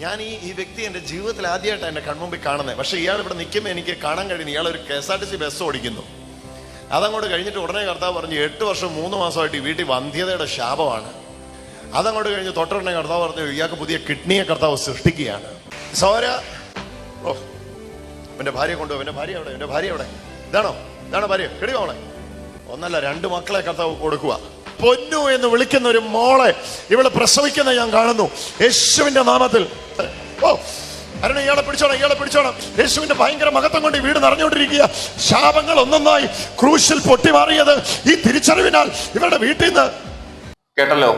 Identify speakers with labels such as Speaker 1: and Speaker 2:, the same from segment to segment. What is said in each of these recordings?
Speaker 1: ഞാൻ ഈ ഈ വ്യക്തി എന്റെ ജീവിതത്തിൽ ആദ്യമായിട്ടാണ് എന്റെ കൺമുമ്പിൽ കാണുന്നത്. പക്ഷേ ഇയാൾ ഇവിടെ നിൽക്കുമ്പോൾ എനിക്ക് കാണാൻ കഴിയുന്നു ഇയാൾ ഒരു K S R T C bus ഓടിക്കുന്നു. അതങ്ങോട്ട് കഴിഞ്ഞിട്ട് ഉടനെ കർത്താവ് പറഞ്ഞു എട്ട് വർഷം മൂന്ന് മാസമായിട്ട് ഈ വീട്ടിൽ വന്ധ്യതയുടെ ശാപമാണ്. അതങ്ങോട്ട് കഴിഞ്ഞ് തൊട്ടുടനെ കർത്താവ് പറഞ്ഞു ഇയാൾക്ക് പുതിയ കിഡ്നിയെ കർത്താവ് സൃഷ്ടിക്കുകയാണ്. സോര ഓ എന്റെ ഭാര്യ കൊണ്ടുപോകും എന്റെ ഭാര്യ എവിടെ? എന്റെ ഭാര്യ എവിടെ? ഇതാണോ? ഇതാണോ ഭാര്യ? കെടി അവളെ ഒന്നല്ല രണ്ട് മക്കളെ കർത്താവ് കൊടുക്കുക പൊന്നു എന്ന് വിളിക്കുന്ന ഒരു മോളെ ഇവൾ പ്രസവിക്കുന്ന ഞാൻ കാണുന്നു. യേശുവിന്റെ നാമത്തിൽ. ഓ അരുണ ഇയാളെ പിടിച്ചോണം ഇയാളെ പിടിച്ചോണം. യേശുവിന്റെ ഭയങ്കര മഹത്വം കൊണ്ട് വീട് നിറഞ്ഞുകൊണ്ടിരിക്കുക. ശാപങ്ങൾ ഒന്നൊന്നായി ക്രൂശിൽ പൊട്ടിമാറിയത് ഈ തിരിച്ചറിവിനാൽ ഇവരുടെ വീട്ടിൽ നിന്ന്.
Speaker 2: കേട്ടല്ലോ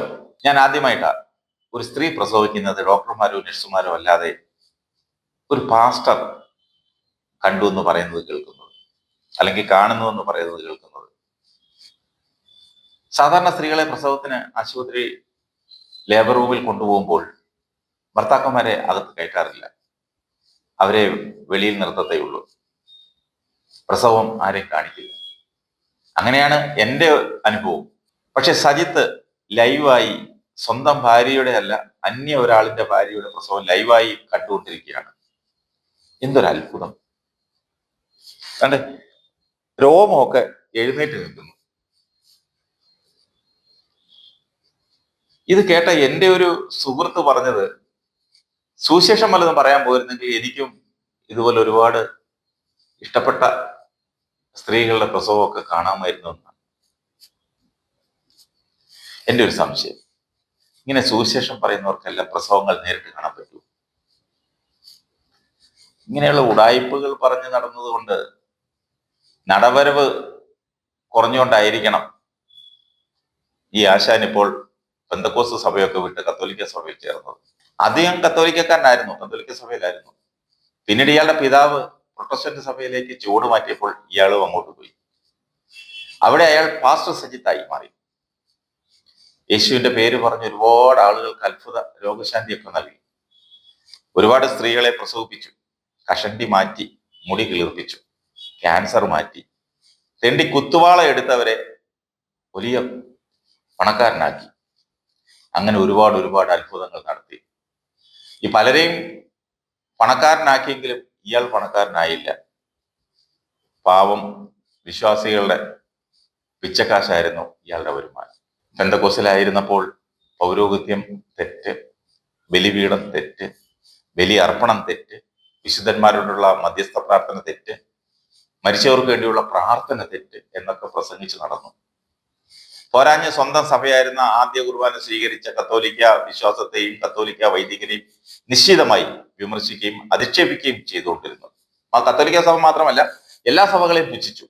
Speaker 2: ഞാൻ ആദ്യമായിട്ടാ ഒരു സ്ത്രീ പ്രസവിക്കുന്നത് ഡോക്ടർമാരോ നഴ്സുമാരോ അല്ലാതെ ഒരു പാസ്റ്റർ കണ്ടു എന്ന് പറയുന്നത് കേൾക്കുന്നത്. അല്ലെങ്കിൽ കാണുന്നു എന്ന് പറയുന്നത് കേൾക്കുന്നത്. സാധാരണ സ്ത്രീകളെ പ്രസവത്തിന് ആശുപത്രി ലേബർ റൂമിൽ കൊണ്ടുപോകുമ്പോൾ ഭർത്താക്കന്മാരെ അകത്ത് കയറ്റാറില്ല. അവരെ വെളിയിൽ നിർത്തത്തേ ഉള്ളൂ. പ്രസവം ആരെയും കാണിക്കില്ല. അങ്ങനെയാണ് എന്റെ അനുഭവം. പക്ഷെ സജിത്ത് ലൈവായി സ്വന്തം ഭാര്യയുടെ അല്ല അന്യ ഒരാളിന്റെ ഭാര്യയുടെ പ്രസവം ലൈവായി കണ്ടുകൊണ്ടിരിക്കുകയാണ്. എന്തൊരു അത്ഭുതം രോമമൊക്കെ എഴുന്നേറ്റ് നിൽക്കുന്നു. ഇത് കേട്ട എന്റെ ഒരു സുഹൃത്ത് പറഞ്ഞത് സുവിശേഷം വല്ലതും പറയാൻ പോയിരുന്നെങ്കിൽ എനിക്കും ഇതുപോലെ ഒരുപാട് ഇഷ്ടപ്പെട്ട സ്ത്രീകളുടെ പ്രസവമൊക്കെ കാണാമായിരുന്നു എന്നാണ് എന്റെ ഒരു സംശയം. ഇങ്ങനെ സുവിശേഷം പറയുന്നവർക്കെല്ലാം പ്രസവങ്ങൾ നേരിട്ട് കാണാൻ പറ്റൂ. ഇങ്ങനെയുള്ള ഉടായ്പകൾ പറഞ്ഞു നടന്നതുകൊണ്ട് നടവരവ് കുറഞ്ഞുകൊണ്ടായിരിക്കണം ഈ ആശാൻ ഇപ്പോൾ പെന്തക്കോസ് സഭയൊക്കെ വിട്ട് കത്തോലിക്ക സഭയിൽ ചേർന്നത്. അദ്ദേഹം കത്തോലിക്കക്കാരനായിരുന്നു. കത്തോലിക്ക സഭയിലായിരുന്നു. പിന്നീട് ഇയാളുടെ പിതാവ് പ്രൊട്ടസ്റ്റന്റ് സഭയിലേക്ക് ചുവട് മാറ്റിയപ്പോൾ ഇയാളും അങ്ങോട്ട് പോയി. അവിടെ അയാൾ പാസ്റ്റർ സജിത്തായി മാറി. യേശുവിന്റെ പേര് പറഞ്ഞ് ഒരുപാട് ആളുകൾക്ക് അത്ഭുത രോഗശാന്തിയൊക്കെ നൽകി. ഒരുപാട് സ്ത്രീകളെ പ്രസവിപ്പിച്ചു. കഷണ്ടി മാറ്റി മുടി കിളിർപ്പിച്ചു ക്യാൻസർ മാറ്റി. തെണ്ടി കുത്തുവാള എടുത്തവരെ വലിയ പണക്കാരനാക്കി. അങ്ങനെ ഒരുപാട് ഒരുപാട് അത്ഭുതങ്ങൾ നടത്തി. ഈ പലരെയും പണക്കാരനാക്കിയെങ്കിലും ഇയാൾ പണക്കാരനായില്ല. പാവം വിശ്വാസികളുടെ പിച്ചക്കാശായിരുന്നു ഇയാളുടെ വരുമാനം. പെന്തക്കോസിലായിരുന്നപ്പോൾ പൗരോഹിത്യം തെറ്റ് ബലിപീഠം തെറ്റ് ബലി അർപ്പണം തെറ്റ് വിശുദ്ധന്മാരോടുള്ള മധ്യസ്ഥ പ്രാർത്ഥന തെറ്റ് മരിച്ചവർക്ക് വേണ്ടിയുള്ള പ്രാർത്ഥന തെറ്റ് എന്നൊക്കെ പ്രസംഗിച്ചു നടന്നു. പോരാഞ്ഞ് സ്വന്തം സഭയായിരുന്ന ആദ്യ കുർബാന സ്വീകരിച്ച കത്തോലിക്ക വിശ്വാസത്തെയും കത്തോലിക്ക വൈദികനെയും നിശ്ചിതമായി വിമർശിക്കുകയും അധിക്ഷേപിക്കുകയും ചെയ്തുകൊണ്ടിരുന്നു. ആ കത്തോലിക്ക സഭ മാത്രമല്ല എല്ലാ സഭകളെയും പുച്ഛിച്ചു.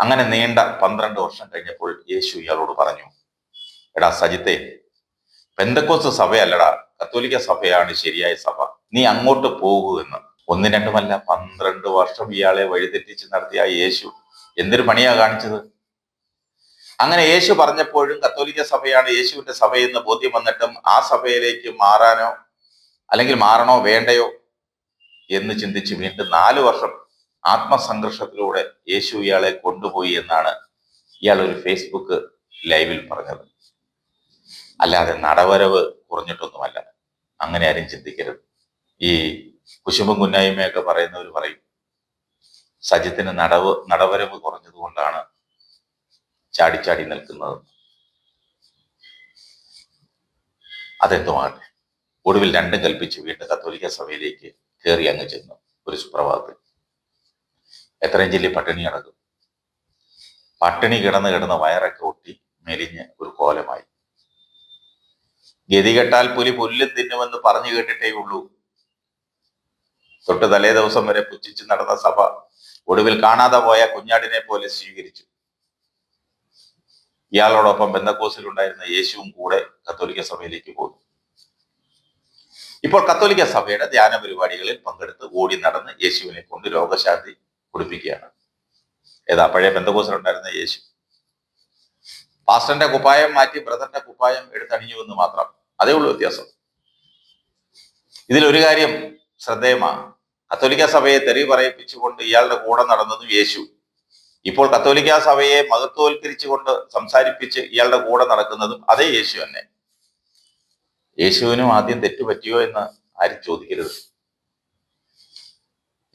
Speaker 2: അങ്ങനെ നീണ്ട പന്ത്രണ്ട് വർഷം കഴിഞ്ഞപ്പോൾ യേശു ഇയാളോട് പറഞ്ഞു എടാ സജിത്തെ പെന്തക്കോസ് സഭയല്ലടാ കത്തോലിക്ക സഭയാണ് ശരിയായ സഭ. നീ അങ്ങോട്ട് പോകൂ എന്ന്. ഒന്നും രണ്ടുമല്ല പന്ത്രണ്ട് വർഷം ഇയാളെ വഴിതെറ്റിച്ച് നടത്തിയ യേശു എന്തൊരു പണിയാ കാണിച്ചത്? അങ്ങനെ യേശു പറഞ്ഞപ്പോഴും കത്തോലിക്ക സഭയാണ് യേശുവിന്റെ സഭയെന്ന് ബോധ്യം വന്നിട്ടും ആ സഭയിലേക്ക് മാറാനോ അല്ലെങ്കിൽ മാറണോ വേണ്ടയോ എന്ന് ചിന്തിച്ച് വീണ്ടും നാലു വർഷം ആത്മസംഘർഷത്തിലൂടെ യേശു ഇയാളെ കൊണ്ടുപോയി എന്നാണ് ഇയാൾ ഒരു ഫേസ്ബുക്ക് ലൈവിൽ പറഞ്ഞത്. അല്ലാതെ നടവരവ് കുറഞ്ഞിട്ടൊന്നുമല്ല. അങ്ങനെ ആരും ചിന്തിക്കരുത്. ഈ കുശുമ്പും കുന്നായ്മയൊക്കെ പറയുന്നവർ പറയും സജിത്തിന് നടവ് നടവരവ് കുറഞ്ഞതുകൊണ്ടാണ് ചാടിച്ചാടി നിൽക്കുന്നത്. അതെന്തുമാകട്ടെ ഒടുവിൽ രണ്ടും കൽപ്പിച്ച് വീണ്ടും കത്തോലിക്ക സഭയിലേക്ക് കയറി അങ്ങ് ചെന്നു ഒരു സുപ്രഭാതത്തിൽ. എത്രയും ജില്ലയിൽ പട്ടിണി കിടക്കും. പട്ടിണി കിടന്ന് കിടന്ന് വയറൊക്കെ ഒട്ടി മെലിഞ്ഞ് ഒരു കോലമായി. ഗതികെട്ടാൽ പുലി പുല്ലും തിന്നുമെന്ന് പറഞ്ഞു കേട്ടിട്ടേ ഉള്ളൂ. തൊട്ട് തലേ ദിവസം വരെ പുച്ഛിച്ച് നടന്ന സഭ ഒടുവിൽ കാണാതെ പോയ കുഞ്ഞാടിനെ പോലെ സ്വീകരിച്ചു. ഇയാളോടൊപ്പം ബന്ധക്കോസിലുണ്ടായിരുന്ന യേശുവും കൂടെ കത്തോലിക്ക സഭയിലേക്ക് പോന്നു. ഇപ്പോൾ കത്തോലിക്ക സഭയുടെ ധ്യാന പരിപാടികളിൽ പങ്കെടുത്ത് ഓടി നടന്ന് യേശുവിനെ കൊണ്ട് രോഗശാന്തി കുടിപ്പിക്കുകയാണ്. ഏതാ പഴയ ബന്ധക്കോസിലുണ്ടായിരുന്ന യേശു. പാസ്റ്ററിന്റെ കുപ്പായം മാറ്റി ബ്രദറിന്റെ കുപ്പായം എടുത്തണിഞ്ഞു എന്ന് മാത്രം. അതേ ഉള്ളൂ വ്യത്യാസം. ഇതിലൊരു കാര്യം ശ്രദ്ധേയമാണ്. കത്തോലിക്ക സഭയെ തെറി പറയിപ്പിച്ചുകൊണ്ട് ഇയാളുടെ കൂടെ നടന്നതും യേശു. ഇപ്പോൾ കത്തോലിക്ക സഭയെ മഹത്വവൽക്കരിച്ചുകൊണ്ട് സംസാരിപ്പിച്ച് ഇയാളുടെ കൂടെ നടക്കുന്നതും അതേ യേശു തന്നെ. യേശുവിനും ആദ്യം തെറ്റുപറ്റിയോ എന്ന് ആരും ചോദിക്കരുത്.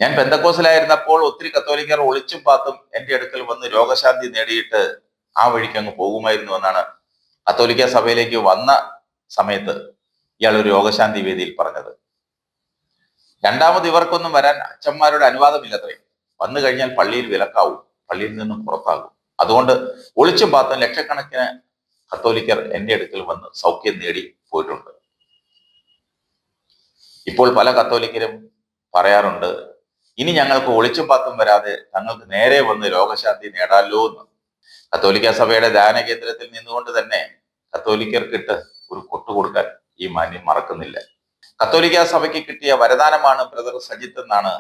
Speaker 2: ഞാൻ പെന്തക്കോസിലായിരുന്നപ്പോൾ ഒത്തിരി കത്തോലിക്കർ ഒളിച്ചും പാത്തും എന്റെ അടുക്കൽ വന്ന് രോഗശാന്തി നേടിയിട്ട് ആ വഴിക്ക് അങ്ങ് പോകുമായിരുന്നു എന്നാണ് കത്തോലിക്ക സഭയിലേക്ക് വന്ന സമയത്ത് ഇയാൾ ഒരു രോഗശാന്തി വേദിയിൽ പറഞ്ഞത്. രണ്ടാമത് ഇവർക്കൊന്നും വരാൻ അച്ഛന്മാരുടെ അനുവാദമില്ലത്രേ. വന്നു കഴിഞ്ഞാൽ പള്ളിയിൽ വിലക്കാവും. പള്ളിയിൽ നിന്നും പുറത്താകും. അതുകൊണ്ട് ഒളിച്ചും പാത്തും ലക്ഷക്കണക്കിന് കത്തോലിക്കർ എന്റെ അടുക്കൽ വന്ന് സൗഖ്യം നേടി പോയിട്ടുണ്ട്. ഇപ്പോൾ പല കത്തോലിക്കരും പറയാറുണ്ട് ഇനി ഞങ്ങൾക്ക് ഒളിച്ചും പാത്തും വരാതെ തങ്ങൾക്ക് നേരെ വന്ന് രോഗശാന്തി നേടാലോ എന്ന്. കത്തോലിക്ക സഭയുടെ ധ്യാന കേന്ദ്രത്തിൽ നിന്നുകൊണ്ട് തന്നെ കത്തോലിക്കർക്കിട്ട് ഒരു കൊടുക്കാൻ ഈ മാന്യം മറക്കുന്നില്ല. കത്തോലിക്ക സഭയ്ക്ക് കിട്ടിയ വരദാനമാണ് ബ്രദർ സജിത്ത് എന്നാണ്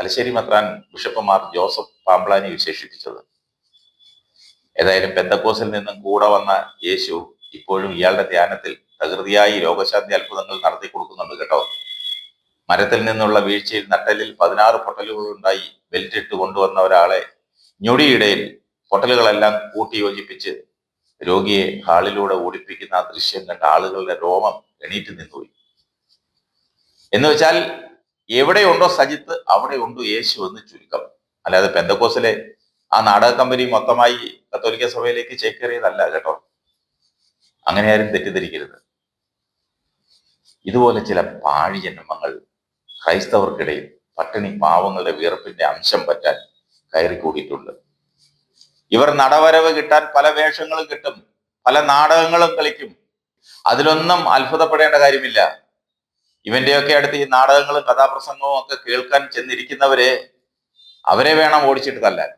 Speaker 2: തലശ്ശേരി മത്രാൻ ബിഷപ്പുമാർ ജോസഫ് പാമ്പ്ലാനി വിശേഷിപ്പിച്ചത്. ഏതായാലും പെന്തക്കോസിൽ നിന്നും കൂടെ വന്ന യേശു ഇപ്പോഴും ഇയാളുടെ ധ്യാനത്തിൽ പ്രകൃതിയായി രോഗശാന്തി അത്ഭുതങ്ങൾ നടത്തി കൊടുക്കുന്നുണ്ട് കേട്ടോ. മരത്തിൽ നിന്നുള്ള വീഴ്ചയിൽ നട്ടലിൽ പതിനാറ് പൊട്ടലുകൾ ഉണ്ടായി ബെൽറ്റ് ഇട്ട് കൊണ്ടുവന്ന ഒരാളെ ഞൊടിയിടയിൽ പൊട്ടലുകളെല്ലാം കൂട്ടി യോജിപ്പിച്ച് രോഗിയെ ഹാളിലൂടെ ഓടിപ്പിക്കുന്ന ആ ദൃശ്യം കണ്ട ആളുകളുടെ രോമം എണീറ്റ് നിന്നുപോയി. എന്ന് വെച്ചാൽ എവിടെയുണ്ടോ സജിത്ത് അവിടെ ഉണ്ടോ യേശു എന്ന് ചുരുക്കം. അല്ലാതെ പെന്തക്കോസിലെ ആ നാടക കമ്പനി മൊത്തമായി കത്തോലിക്ക സഭയിലേക്ക് ചേക്കേറിയതല്ല കേട്ടോ. അങ്ങനെ ആരും തെറ്റിദ്ധരിക്കരുത്. ഇതുപോലെ ചില പാഴി ജന്മങ്ങൾ ക്രൈസ്തവർക്കിടയിൽ പട്ടിണി പാവങ്ങളുടെ വീർപ്പിന്റെ അംശം പറ്റാൻ കയറി കൂടിയിട്ടുണ്ട് ഇവർ നടവരവ് കിട്ടാൻ പല വേഷങ്ങളും കിട്ടും പല നാടകങ്ങളും കളിക്കും. അതിലൊന്നും അത്ഭുതപ്പെടേണ്ട കാര്യമില്ല. ഇവന്റെയൊക്കെ അടുത്ത് ഈ നാടകങ്ങളും കഥാപ്രസംഗവും ഒക്കെ കേൾക്കാൻ ചെന്നിരിക്കുന്നവരെ അവരെ വേണം ഓടിച്ചിട്ട് തല്ലാൻ.